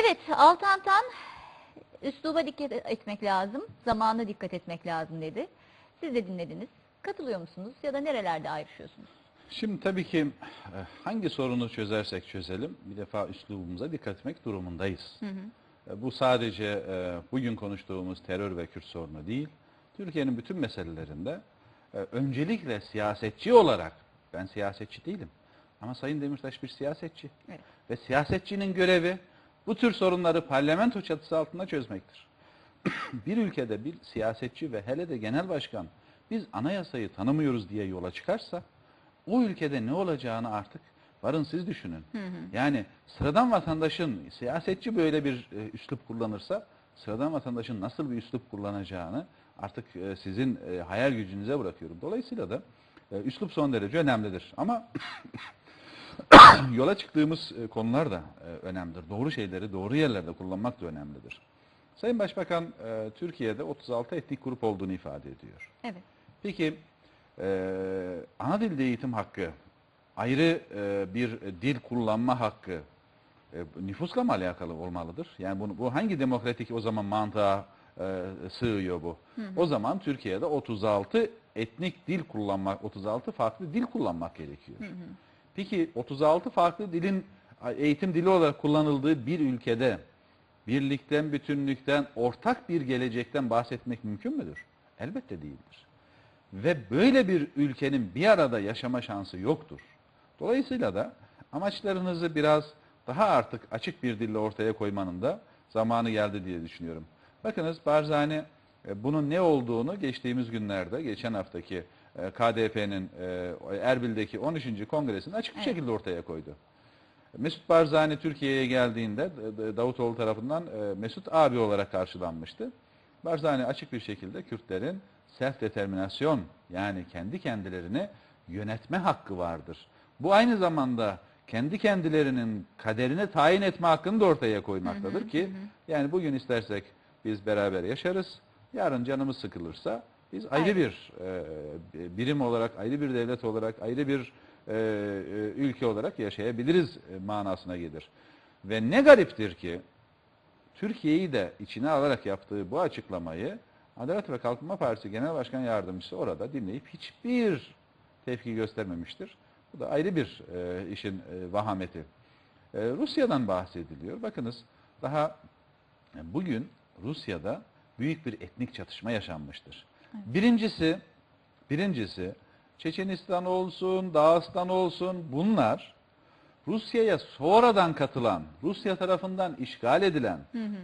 Evet Altan Tan üsluba dikkat etmek lazım, zamana dikkat etmek lazım dedi. Siz de dinlediniz. Katılıyor musunuz ya da nerelerde ayrışıyorsunuz? Şimdi tabii ki e, hangi sorunu çözersek çözelim bir defa üslubumuza dikkat etmek durumundayız. E, Bu sadece e, bugün konuştuğumuz terör ve Kürt sorunu değil. Türkiye'nin bütün meselelerinde öncelikle siyasetçi olarak, ben siyasetçi değilim ama Sayın Demirtaş bir siyasetçi. Evet. Ve siyasetçinin görevi bu tür sorunları parlamento çatısı altında çözmektir. bir ülkede bir siyasetçi ve hele de genel başkan biz anayasayı tanımıyoruz diye yola çıkarsa o ülkede ne olacağını artık varın siz düşünün. Yani sıradan vatandaşın siyasetçi böyle bir e, üslup kullanırsa sıradan vatandaşın nasıl bir üslup kullanacağını artık e, sizin e, hayal gücünüze bırakıyorum. Dolayısıyla da e, üslup son derece önemlidir. Ama yola çıktığımız e, konular da e, önemlidir. Doğru şeyleri doğru yerlerde kullanmak da önemlidir. Sayın Başbakan e, Türkiye'de 36 etnik grup olduğunu ifade ediyor. Evet. Peki ana dilde eğitim hakkı, ayrı bir dil kullanma hakkı nüfusla mı alakalı olmalıdır? Yani bunu, bu hangi demokratik o zaman mantığa e, sığıyor bu? O zaman Türkiye'de 36 etnik dil kullanmak, 36 farklı dil kullanmak gerekiyor. Peki 36 farklı dilin eğitim dili olarak kullanıldığı bir ülkede birlikten, bütünlükten, ortak bir gelecekten bahsetmek mümkün müdür? Elbette değildir. Ve böyle bir ülkenin bir arada yaşama şansı yoktur. Dolayısıyla da amaçlarınızı biraz daha artık açık bir dille ortaya koymanın da zamanı geldi diye düşünüyorum. Bakınız Barzani e, bunun ne olduğunu geçtiğimiz günlerde, geçen haftaki KDP'nin e, Erbil'deki 13. kongresinde açık bir Evet. şekilde ortaya koydu. Mesut Barzani Türkiye'ye geldiğinde Davutoğlu tarafından e, Mesut abi olarak karşılanmıştı. Barzani açık bir şekilde Kürtlerin self determinasyon yani kendi kendilerini yönetme hakkı vardır. Bu aynı zamanda kendi kendilerinin kaderini tayin etme hakkını da ortaya koymaktadır ki yani bugün istersek biz beraber yaşarız. Yarın canımız sıkılırsa biz ayrı Aynen. bir e, birim olarak, ayrı bir devlet olarak, ayrı bir e, e, ülke olarak yaşayabiliriz e, manasına gelir. Ve ne gariptir ki Türkiye'yi de içine alarak yaptığı bu açıklamayı Adalet ve Kalkınma Partisi Genel Başkan Yardımcısı orada dinleyip hiçbir tepki göstermemiştir. Bu da ayrı bir e, işin e, vahameti. E, Rusya'dan bahsediliyor. Bakınız daha e, bugün Rusya'da büyük bir etnik çatışma yaşanmıştır. Birincisi, birincisi Çeçenistan olsun, Dağıstan olsun bunlar Rusya'ya sonradan katılan, Rusya tarafından işgal edilen,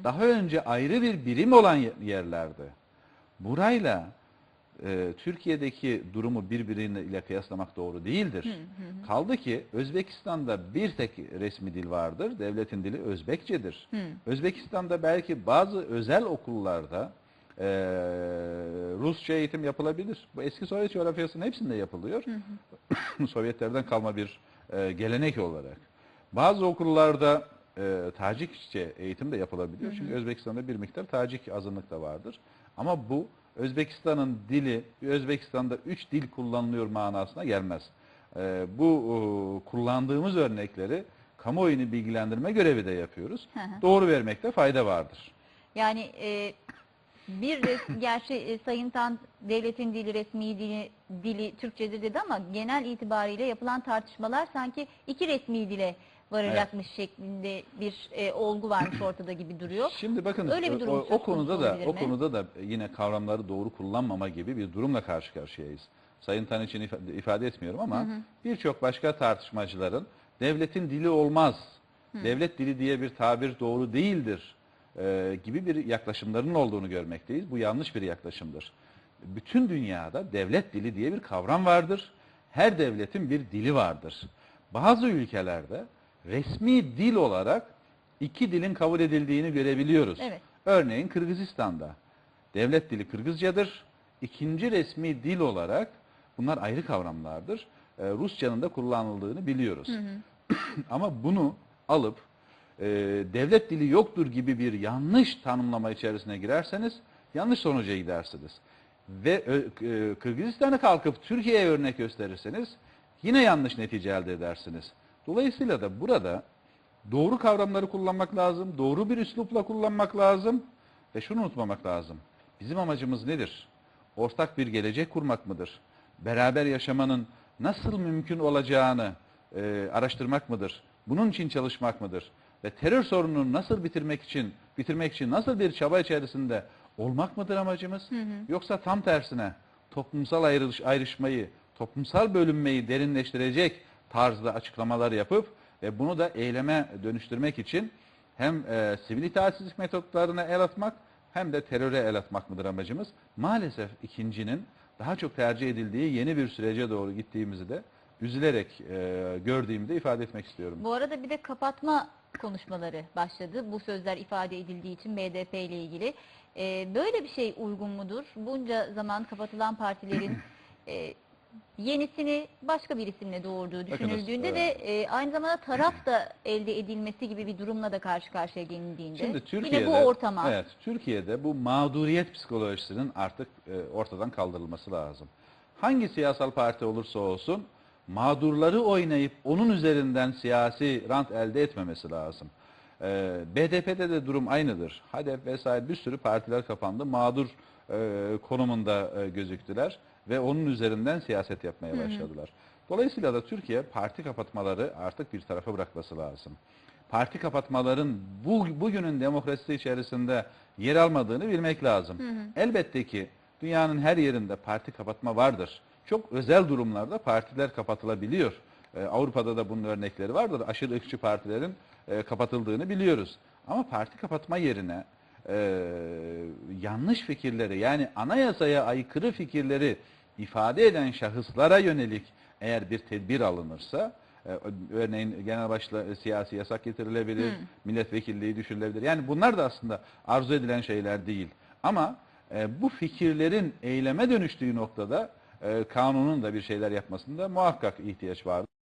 daha önce ayrı bir birim olan ye- yerlerde. Burayla e, Türkiye'deki durumu birbiriyle kıyaslamak doğru değildir. Kaldı ki Özbekistan'da bir tek resmi dil vardır. Devletin dili Özbekçedir. Özbekistan'da belki bazı özel okullarda e, Rusça eğitim yapılabilir. Bu eski Sovyet coğrafyasının hepsinde yapılıyor. Sovyetlerden kalma bir e, gelenek olarak. Bazı okullarda e, Tacikçe eğitim de yapılabiliyor. Çünkü Özbekistan'da bir miktar Tacik azınlık da vardır. Ama bu Özbekistan'ın dili, Özbekistan'da üç dil kullanılıyor manasına gelmez. E, bu e, kullandığımız örnekleri kamuoyunu bilgilendirme görevi de yapıyoruz. Hı hı. Doğru vermekte fayda vardır. Yani e, bir res- gerçi e, Sayın Tan devletin dili resmi dili, dili Türkçedir dedi ama genel itibariyle yapılan tartışmalar sanki iki resmi dile varacakmış şeklinde bir e, olgu varmış ortada gibi duruyor. Şimdi bakın Öyle bir durum o, o konuda da o konuda da yine kavramları doğru kullanmama gibi bir durumla karşı karşıyayız. Sayın Tan için ifade, ifade etmiyorum ama birçok başka tartışmacıların devletin dili olmaz, devlet dili diye bir tabir doğru değildir e, gibi bir yaklaşımlarının olduğunu görmekteyiz. Bu yanlış bir yaklaşımdır. Bütün dünyada devlet dili diye bir kavram vardır. Her devletin bir dili vardır. Bazı ülkelerde resmi dil olarak iki dilin kabul edildiğini görebiliyoruz. Evet. Örneğin Kırgızistan'da devlet dili Kırgızcadır. İkinci resmi dil olarak bunlar ayrı kavramlardır. Ee, Rusçanın da kullanıldığını biliyoruz. Ama bunu alıp e, devlet dili yoktur gibi bir yanlış tanımlama içerisine girerseniz yanlış sonuca gidersiniz. Ve ö- e, Kırgızistan'a kalkıp Türkiye'ye örnek gösterirseniz yine yanlış netice elde edersiniz. Dolayısıyla da burada Doğru kavramları kullanmak lazım, doğru bir üslupla kullanmak lazım ve şunu unutmamak lazım. Bizim amacımız nedir? Ortak bir gelecek kurmak mıdır? Beraber yaşamanın nasıl mümkün olacağını e, araştırmak mıdır? Bunun için çalışmak mıdır? Ve terör sorununu nasıl bitirmek için, bitirmek için nasıl bir çaba içerisinde olmak mıdır amacımız? Yoksa tam tersine toplumsal ayrılış, ayrışmayı, toplumsal bölünmeyi derinleştirecek tarzda açıklamalar yapıp ve bunu da eyleme dönüştürmek için hem e, sivil itaatsizlik metotlarına el atmak hem de teröre el atmak mıdır amacımız? Maalesef ikincinin daha çok tercih edildiği yeni bir sürece doğru gittiğimizi de üzülerek e, gördüğümü de ifade etmek istiyorum. Bu arada bir de kapatma konuşmaları başladı. Bu sözler ifade edildiği için BDP ile ilgili. Ee, böyle bir şey uygun mudur? Bunca zaman kapatılan partilerin e, yenisini başka bir isimle doğurduğu Bakınız, düşünüldüğünde e, ve e, aynı zamanda taraf da elde edilmesi gibi bir durumla da karşı karşıya gelindiğinde Şimdi Türkiye'de, yine bu ortama evet, Türkiye'de bu mağduriyet psikolojisinin artık e, ortadan kaldırılması lazım. Hangi siyasal parti olursa olsun mağdurları oynayıp onun üzerinden siyasi rant elde etmemesi lazım. E, BDP'de de durum aynıdır. HADEP vesaire bir sürü partiler kapandı. Mağdur e, konumunda e, gözüktüler ve onun üzerinden siyaset yapmaya başladılar. Dolayısıyla da Türkiye parti kapatmaları artık bir tarafa bırakması lazım parti kapatmaların bu, bugünün demokrasisi içerisinde yer almadığını bilmek lazım. Elbette ki dünyanın her yerinde parti kapatma vardır. Çok özel durumlarda partiler kapatılabiliyor. Ee, Avrupa'da da bunun örnekleri vardır. Aşırı ırkçı partilerin e, kapatıldığını biliyoruz. Ama parti kapatma yerine e, yanlış fikirleri yani anayasaya aykırı fikirleri ifade eden şahıslara yönelik eğer bir tedbir alınırsa e, örneğin genel başla siyasi yasak getirilebilir, milletvekilliği düşürülebilir. Yani bunlar da aslında arzu edilen şeyler değil. Ama e, bu fikirlerin eyleme dönüştüğü noktada e, kanunun da bir şeyler yapmasında muhakkak ihtiyaç vardır.